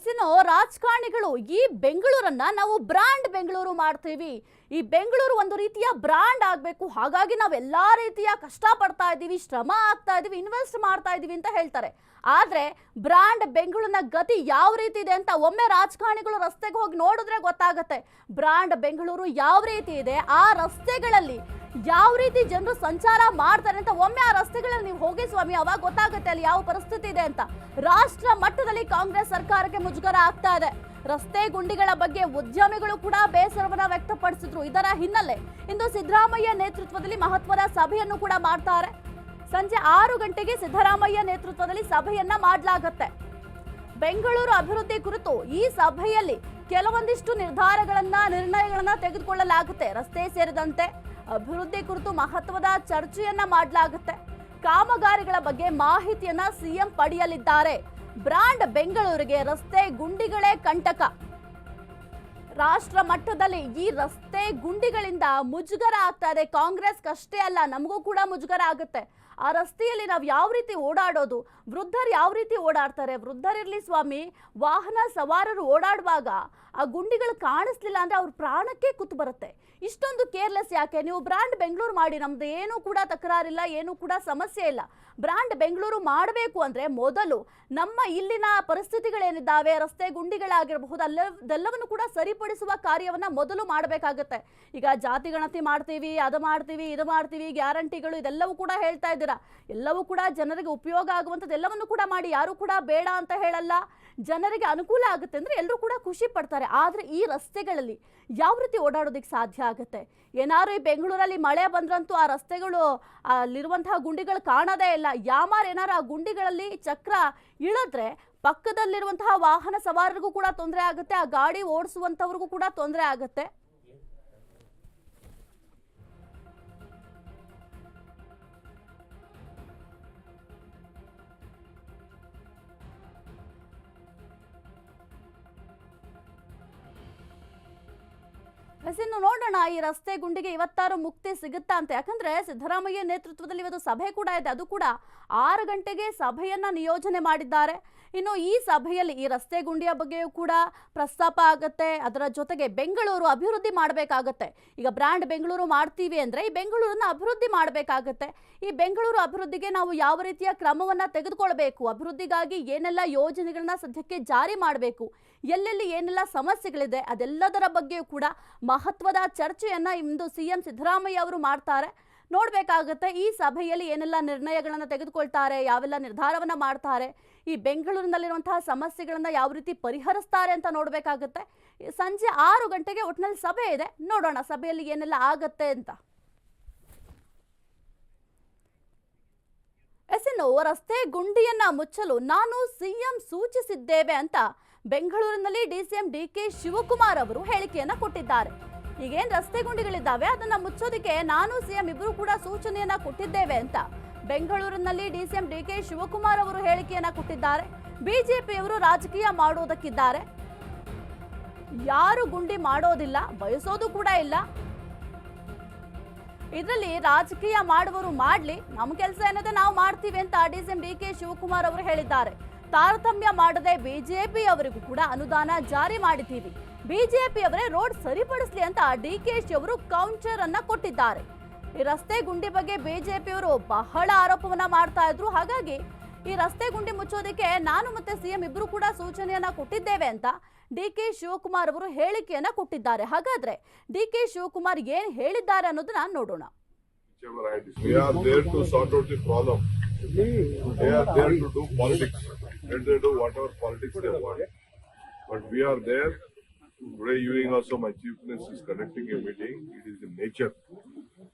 ಹಸಿನೋ ರಾಜಕಾರಣಿಗಳು ಈ ಬೆಂಗಳೂರನ್ನ ನಾವು ಬ್ರಾಂಡ್ ಬೆಂಗಳೂರು ಮಾಡ್ತೀವಿ. ಈ ಬೆಂಗಳೂರು ಒಂದು ರೀತಿಯ ಬ್ರಾಂಡ್ ಆಗಬೇಕು. ಹಾಗಾಗಿ ನಾವು ಎಲ್ಲಾ ರೀತಿಯ ಕಷ್ಟಪಡ್ತಾ ಇದ್ದೀವಿ, ಶ್ರಮ ಆಗ್ತಾ ಇದೀವಿ ಇನ್ವೆಸ್ಟ್ ಮಾಡ್ತಾ ಇದೀವಿ ಅಂತ ಹೇಳ್ತಾರೆ. ಆದ್ರೆ ಬ್ರಾಂಡ್ ಬೆಂಗಳೂರಿನ ಗತಿ ಯಾವ ರೀತಿ ಇದೆ ಅಂತ ಒಮ್ಮೆ ರಾಜಕಾರಣಿಗಳು ರಸ್ತೆಗೆ ಹೋಗಿ ನೋಡಿದ್ರೆ ಗೊತ್ತಾಗತ್ತೆ. ಬ್ರಾಂಡ್ ಬೆಂಗಳೂರು ಯಾವ ರೀತಿ ಇದೆ? ಆ ರಸ್ತೆಗಳಲ್ಲಿ ಯಾವ ರೀತಿ ಜನರು ಸಂಚಾರ ಮಾಡ್ತಾರೆ ಅಂತ ಒಮ್ಮೆ ಆ ರಸ್ತೆಗಳಲ್ಲಿ ನೀವು ಹೋಗಿ ಸ್ವಾಮಿ, ಅವಾಗ ಗೊತ್ತಾಗುತ್ತೆ ಅಲ್ಲಿ ಯಾವ ಪರಿಸ್ಥಿತಿ ಇದೆ ಅಂತ. ರಾಷ್ಟ್ರ ಮಟ್ಟದಲ್ಲಿ ಕಾಂಗ್ರೆಸ್ ಸರ್ಕಾರಕ್ಕೆ ಮುಜುಗರ ಆಗ್ತಾ ಇದೆ. ರಸ್ತೆ ಗುಂಡಿಗಳ ಬಗ್ಗೆ ಉದ್ಯಮಿಗಳು ಕೂಡ ಬೇಸರವನ್ನ ವ್ಯಕ್ತಪಡಿಸಿದ್ರು ಇದರ ಹಿನ್ನೆಲೆ. ಇಂದು ಸಿದ್ದರಾಮಯ್ಯ ನೇತೃತ್ವದಲ್ಲಿ ಮಹತ್ವದ ಸಭೆಯನ್ನು ಕೂಡ ಮಾಡ್ತಾರೆ. ಸಂಜೆ ಆರು ಗಂಟೆಗೆ ಸಿದ್ದರಾಮಯ್ಯ ನೇತೃತ್ವದಲ್ಲಿ ಸಭೆಯನ್ನ ಮಾಡಲಾಗತ್ತೆ. ಬೆಂಗಳೂರು ಅಭಿವೃದ್ಧಿ ಕುರಿತು ಈ ಸಭೆಯಲ್ಲಿ ಕೆಲವೊಂದಿಷ್ಟು ನಿರ್ಧಾರಗಳನ್ನ, ನಿರ್ಣಯಗಳನ್ನ ತೆಗೆದುಕೊಳ್ಳಲಾಗುತ್ತೆ. ರಸ್ತೆ ಸೇರಿದಂತೆ ಅಭಿವೃದ್ಧಿ ಕುರಿತು ಮಹತ್ವದ ಚರ್ಚೆಯನ್ನ ಮಾಡಲಾಗುತ್ತೆ. ಕಾಮಗಾರಿಗಳ ಬಗ್ಗೆ ಮಾಹಿತಿಯನ್ನ ಸಿಎಂ ಪಡೆಯಲಿದ್ದಾರೆ. ಬ್ರಾಂಡ್ ಬೆಂಗಳೂರಿಗೆ ರಸ್ತೆ ಗುಂಡಿಗಳೇ ಕಂಟಕ. ರಾಷ್ಟ್ರ ಮಟ್ಟದಲ್ಲಿ ಈ ರಸ್ತೆ ಗುಂಡಿಗಳಿಂದ ಮುಜುಗರ ಆಗ್ತಾ ಇದೆ. ಕಾಂಗ್ರೆಸ್ಗಷ್ಟೇ ಅಲ್ಲ, ನಮಗೂ ಕೂಡ ಮುಜುಗರ ಆಗುತ್ತೆ. ಆ ರಸ್ತೆಯಲ್ಲಿ ನಾವು ಯಾವ ರೀತಿ ಓಡಾಡೋದು, ವೃದ್ಧರು ಯಾವ ರೀತಿ ಓಡಾಡ್ತಾರೆ ವೃದ್ಧರಿರಲಿ ಸ್ವಾಮಿ, ವಾಹನ ಸವಾರರು ಓಡಾಡುವಾಗ ಆ ಗುಂಡಿಗಳು ಕಾಣಿಸ್ಲಿಲ್ಲ ಅಂದ್ರೆ ಅವ್ರ ಪ್ರಾಣಕ್ಕೆ ಕೂತು ಬರುತ್ತೆ. ಇಷ್ಟೊಂದು ಕೇರ್ಲೆಸ್ ಯಾಕೆ? ನೀವು ಬ್ರ್ಯಾಂಡ್ ಬೆಂಗಳೂರು ಮಾಡಿ, ನಮ್ದು ಏನೂ ಕೂಡ ತಕರಾರಿಲ್ಲ, ಏನೂ ಕೂಡ ಸಮಸ್ಯೆ ಇಲ್ಲ. ಬ್ರ್ಯಾಂಡ್ ಬೆಂಗಳೂರು ಮಾಡಬೇಕು ಅಂದ್ರೆ ಮೊದಲು ನಮ್ಮ ಇಲ್ಲಿನ ಪರಿಸ್ಥಿತಿಗಳೇನಿದ್ದಾವೆ, ರಸ್ತೆ ಗುಂಡಿಗಳಾಗಿರಬಹುದು ಅಲ್ಲೆಲ್ಲವನ್ನು ಕೂಡ ಸರಿಪಡಿಸುವ ಕಾರ್ಯವನ್ನ ಮೊದಲು ಮಾಡಬೇಕಾಗುತ್ತೆ. ಈಗ ಜಾತಿ ಗಣತಿ ಮಾಡ್ತೀವಿ, ಅದು ಮಾಡ್ತೀವಿ, ಇದು ಮಾಡ್ತೀವಿ, ಗ್ಯಾರಂಟಿಗಳು ಇದೆಲ್ಲವೂ ಕೂಡ ಹೇಳ್ತಾ ಇದ್ದೀರಾ. ಎಲ್ಲವೂ ಕೂಡ ಜನರಿಗೆ ಉಪಯೋಗ ಆಗುವಂಥದ್ದು ಎಲ್ಲವನ್ನು ಕೂಡ ಮಾಡಿ. ಯಾರು ಕೂಡ ಬೇಡ ಅಂತ ಹೇಳಲ್ಲ. ಜನರಿಗೆ ಅನುಕೂಲ ಆಗುತ್ತೆ ಅಂದರೆ ಎಲ್ಲರೂ ಕೂಡ ಖುಷಿ ಪಡ್ತಾರೆ. ಆದರೆ ಈ ರಸ್ತೆಗಳಲ್ಲಿ ಯಾವ ರೀತಿ ಓಡಾಡೋದಕ್ಕೆ ಸಾಧ್ಯ ಆಗುತ್ತೆ? ಏನಾದ್ರು ಈ ಬೆಂಗಳೂರಲ್ಲಿ ಮಳೆ ಬಂದ್ರಂತೂ ಆ ರಸ್ತೆಗಳು ಅಲ್ಲಿರುವಂತಹ ಗುಂಡಿಗಳು ಕಾಣೋದೇ ಇಲ್ಲ. ಯಾಮಾರ್ ಏನಾರು ಆ ಗುಂಡಿಗಳಲ್ಲಿ ಚಕ್ರ ಇಳಿದ್ರೆ ಪಕ್ಕದಲ್ಲಿರುವಂತಹ ವಾಹನ ಸವಾರರಿಗೂ ಕೂಡ ತೊಂದರೆ ಆಗುತ್ತೆ. ಆ ಗಾಡಿ ಓಡಿಸುವಂಥವ್ರಿಗೂ ಕೂಡ ತೊಂದರೆ ಆಗುತ್ತೆ. ಎಸ್, ಇನ್ನು ನೋಡೋಣ. ಈ ರಸ್ತೆ ಗುಂಡಿಗೆ ಇವತ್ತಾರು ಮುಕ್ತಿ ಸಿಗುತ್ತಾ ಅಂತ. ಯಾಕಂದ್ರೆ ಸಿದ್ದರಾಮಯ್ಯ ನೇತೃತ್ವದಲ್ಲಿ ಇವತ್ತು ಸಭೆ ಕೂಡ ಇದೆ. ಅದು ಕೂಡ ಆರು ಗಂಟೆಗೆ ಸಭೆಯನ್ನ ನಿಯೋಜನೆ ಮಾಡಿದ್ದಾರೆ. ಇನ್ನು ಈ ಸಭೆಯಲ್ಲಿ ಈ ರಸ್ತೆ ಗುಂಡಿಯ ಬಗ್ಗೆಯೂ ಕೂಡ ಪ್ರಸ್ತಾಪ ಆಗುತ್ತೆ. ಅದರ ಜೊತೆಗೆ ಬೆಂಗಳೂರು ಅಭಿವೃದ್ಧಿ ಮಾಡಬೇಕಾಗತ್ತೆ. ಈಗ ಬ್ರ್ಯಾಂಡ್ ಬೆಂಗಳೂರು ಮಾಡ್ತೀವಿ ಅಂದರೆ ಈ ಬೆಂಗಳೂರನ್ನ ಅಭಿವೃದ್ಧಿ ಮಾಡಬೇಕಾಗತ್ತೆ. ಈ ಬೆಂಗಳೂರು ಅಭಿವೃದ್ಧಿಗೆ ನಾವು ಯಾವ ರೀತಿಯ ಕ್ರಮವನ್ನು ತೆಗೆದುಕೊಳ್ಬೇಕು? ಅಭಿವೃದ್ಧಿಗಾಗಿ ಏನೆಲ್ಲ ಯೋಜನೆಗಳನ್ನ ಸದ್ಯಕ್ಕೆ ಜಾರಿ ಮಾಡಬೇಕು? ಎಲ್ಲೆಲ್ಲಿ ಏನೆಲ್ಲ ಸಮಸ್ಯೆಗಳಿದೆ? ಅದೆಲ್ಲದರ ಬಗ್ಗೆಯೂ ಕೂಡ ಮಹತ್ವದ ಚರ್ಚೆಯನ್ನ ಇಂದು ಸಿಎಂ ಸಿದ್ದರಾಮಯ್ಯ ಅವರು ಮಾಡ್ತಾರೆ. ನೋಡಬೇಕಾಗುತ್ತೆ, ಈ ಸಭೆಯಲ್ಲಿ ಏನೆಲ್ಲ ನಿರ್ಣಯಗಳನ್ನು ತೆಗೆದುಕೊಳ್ತಾರೆ, ಯಾವೆಲ್ಲ ನಿರ್ಧಾರವನ್ನ ಮಾಡ್ತಾರೆ, ಈ ಬೆಂಗಳೂರಿನಲ್ಲಿರುವಂತಹ ಸಮಸ್ಯೆಗಳನ್ನು ಯಾವ ರೀತಿ ಪರಿಹರಿಸ್ತಾರೆ ಅಂತ ನೋಡಬೇಕಾಗುತ್ತೆ. ಸಂಜೆ ಆರು ಗಂಟೆಗೆ ಒಟ್ಟಿನಲ್ಲಿ ಸಭೆ ಇದೆ. ನೋಡೋಣ ಸಭೆಯಲ್ಲಿ ಏನೆಲ್ಲ ಆಗತ್ತೆ ಅಂತ. ಎಸ್ಎನ್ಒ ರಸ್ತೆ ಗುಂಡಿಯನ್ನ ಮುಚ್ಚಲು ನಾನು ಸಿಎಂ ಸೂಚಿಸಿದ್ದೇವೆ ಅಂತ ಬೆಂಗಳೂರಿನಲ್ಲಿ ಡಿಸಿಎಂ ಡಿ ಕೆ ಶಿವಕುಮಾರ್ ಅವರು ಹೇಳಿಕೆಯನ್ನ ಕೊಟ್ಟಿದ್ದಾರೆ. ಈಗೇನ್ ರಸ್ತೆ ಗುಂಡಿಗಳಿದ್ದಾವೆ ಅದನ್ನ ಮುಚ್ಚೋದಿಕ್ಕೆ ನಾನು ಸಿಎಂ ಇಬ್ರು ಕೂಡ ಸೂಚನೆಯನ್ನ ಕೊಟ್ಟಿದ್ದೇವೆ ಅಂತ. ಬೆಂಗಳೂರಿನಲ್ಲಿ ಡಿಸಿಎಂ ಡಿ ಕೆ ಶಿವಕುಮಾರ್ ಅವರು ಹೇಳಿಕೆಯನ್ನ ಕೊಟ್ಟಿದ್ದಾರೆ. ಬಿಜೆಪಿಯವರು ರಾಜಕೀಯ ಮಾಡೋದಕ್ಕಿದ್ದಾರೆ. ಯಾರು ಗುಂಡಿ ಮಾಡೋದಿಲ್ಲ, ಬಯಸೋದು ಕೂಡ ಇಲ್ಲ. ಇದರಲ್ಲಿ ರಾಜಕೀಯ ಮಾಡುವವರು ಮಾಡ್ಲಿ ನಮ್ಮ ಕೆಲಸ ಏನಿದೆ ನಾವು ಮಾಡ್ತೀವಿ ಅಂತ ಡಿಸಿಎಂ ಡಿ ಕೆ ಶಿವಕುಮಾರ್ ಅವರು ಹೇಳಿದ್ದಾರೆ. ತಾರತಮ್ಯ ಮಾಡದೆ ಬಿಜೆಪಿ ಅವರಿಗೂ ಕೂಡ ಅನುದಾನ ಜಾರಿ ಮಾಡಿದ್ದೀವಿ. ಬಿಜೆಪಿ ಅವರೇ ರೋಡ್ ಸರಿಪಡಿಸಲಿ ಅಂತ ಡಿ ಕೆ ಶಿ ಅವರು ಕೌಂಟರ್ ಅನ್ನ ಕೊಟ್ಟಿದ್ದಾರೆ ಈ ರಸ್ತೆ ಗುಂಡಿ ಬಗ್ಗೆ ಬಿಜೆಪಿಯವರು ಬಹಳ ಆರೋಪವನ್ನ ಮಾಡ್ತಾ ಇದ್ರು ಹಾಗಾಗಿ ಈ ರಸ್ತೆ ಗುಂಡಿ ಮುಚ್ಚೋದಕ್ಕೆ ನಾನು ಮತ್ತೆ ಸಿಎಂ ಇಬ್ರು ಕೂಡ ಸೂಚನೆಯನ್ನ ಕೊಟ್ಟಿದ್ದೇವೆ ಅಂತ ಡಿ ಕೆ ಶಿವಕುಮಾರ್ ಅವರು ಹೇಳಿಕೆಯನ್ನ ಕೊಟ್ಟಿದ್ದಾರೆ ಹಾಗಾದ್ರೆ ಡಿ ಕೆ ಶಿವಕುಮಾರ್ ಏನ್ ಹೇಳಿದ್ದಾರೆ ಅನ್ನೋದನ್ನ ನೋಡೋಣ. But we are there. Today evening also my chief minister is conducting a meeting. It is in nature.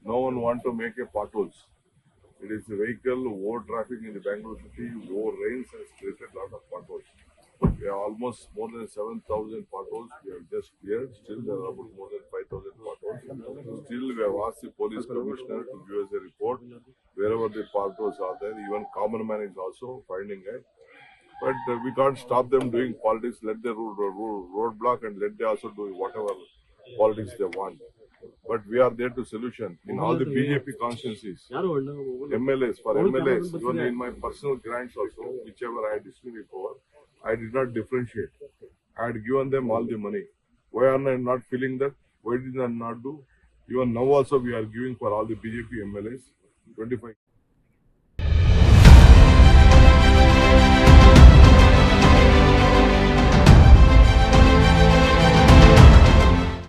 No one want to make a potholes. It is the vehicle, over traffic in the Bangalore city, over rains has created lot of potholes. We have almost more than seven thousand potholes we have just cleared. Still there are about more than five thousand potholes. Still we have asked the police commissioner to give us a report wherever the potholes are there. Even common man is also finding it. But uh, we can't stop them doing politics. Let them road, road, roadblock and let them also do whatever politics they want. But we are there to solution in all the BJP consciences, MLAs, for MLAs, even in my personal grants also, whichever I had distributed before, I did not differentiate. I had given them all the money. Why are I not feeling that? Why did I not do? Even now also we are giving for all the BJP MLAs, 25.